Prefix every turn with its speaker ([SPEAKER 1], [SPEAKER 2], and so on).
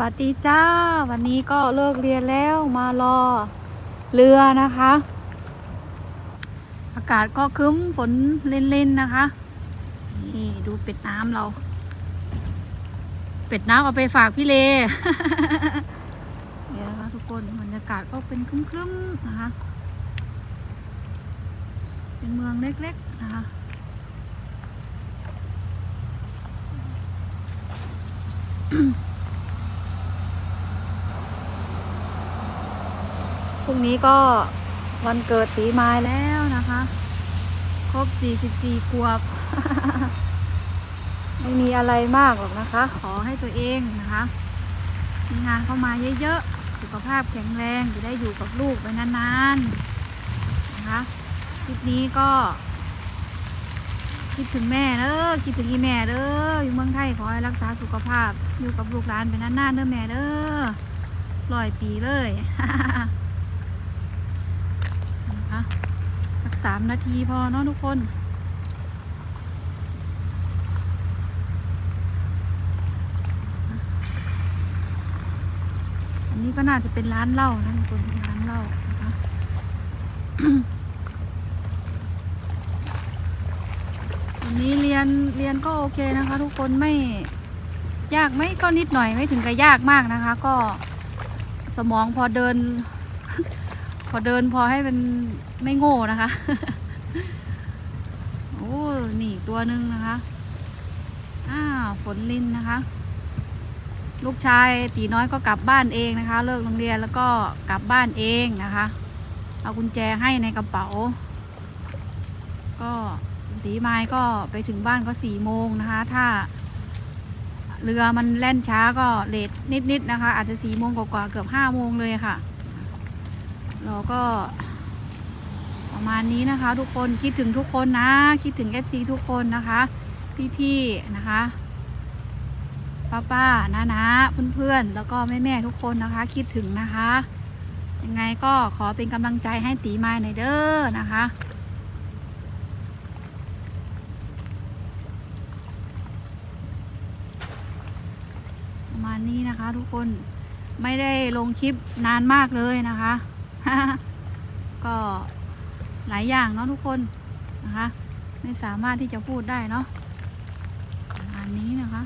[SPEAKER 1] วัสดีจ้า วันนี้ก็เลิกเรียนแล้วมารอเรือนะคะ อากาศก็คึ้มฝนเล่นๆนะคะ นี่ดูเป็ดน้ำเรา เป็ดน้ำเอาไปฝากพี่เลเนี่ยนะคะทุกคนบรรยากาศก็เป็นครึ้มๆนะคะ เป็นเมืองเล็กๆนะคะ พรุ่งนี้ก็วันเกิดตีไม้แล้วนะคะ ครบ 44ขวบ ไม่มีอะไรมากหรอกนะคะ ขอให้ตัวเองนะคะ มีงานเข้ามาเยอะๆ สุขภาพแข็งแรงจะได้อยู่กับลูกไปนานๆ นะคะ คลิปนี้ก็ คิดถึงแม่เด้อคิดถึงอีแม่เด้ออยู่เมืองไทยขอให้รักษาสุขภาพ อยู่กับลูกหลานไปนานๆเด้อแม่เด้อร้อยปีเลย นะคะสักสามนาทีพอเนาะทุกคนอันนี้ก็น่าจะเป็นร้านเหล้านะทุกคนร้านเหล้านะคะวันนี้เรียนเรียนก็โอเคนะคะ ทุกคนไม่ยากไหมก็นิดหน่อยไม่ถึงกับยากมากนะคะ ก็สมองพอเดิน อเดินพอให้มันไม่โง่นะคะ โอ้นี่ตัวหนึ่งนะคะ อ้าวฝนลินนะคะ ลูกชายตีน้อยก็กลับบ้านเองนะคะ เลิกโรงเรียนแล้วก็กลับบ้านเองนะคะ เอากุญแจให้ในกระเป๋า ก็ตีไม้ก็ไปถึงบ้านก็สี่โมงนะคะ ถ้าเรือมันแล่นช้าก็เลทนิดๆนะคะ อาจจะสี่โมงกว่าๆเกือบห้าโมงเลยค่ะ เราก็ ประมาณนี้นะคะ ทุกคนคิดถึงทุกคนนะ คิดถึง FC ทุกคนนะคะ พี่ๆนะคะ ป้าป้าน้านาเพื่อนๆ แล้วก็แม่ๆทุกคนนะคะ คิดถึงนะคะ ยังไงก็ขอเป็นกำลังใจให้ตีไม้หน่อยเด้อนะคะประมาณนี้นะคะทุกคนไม่ได้ลงคลิปนานมากเลยนะคะ ก็หลายอย่างเนาะทุกคนนะคะ ไม่สามารถที่จะพูดได้เนาะอันนี้นะคะ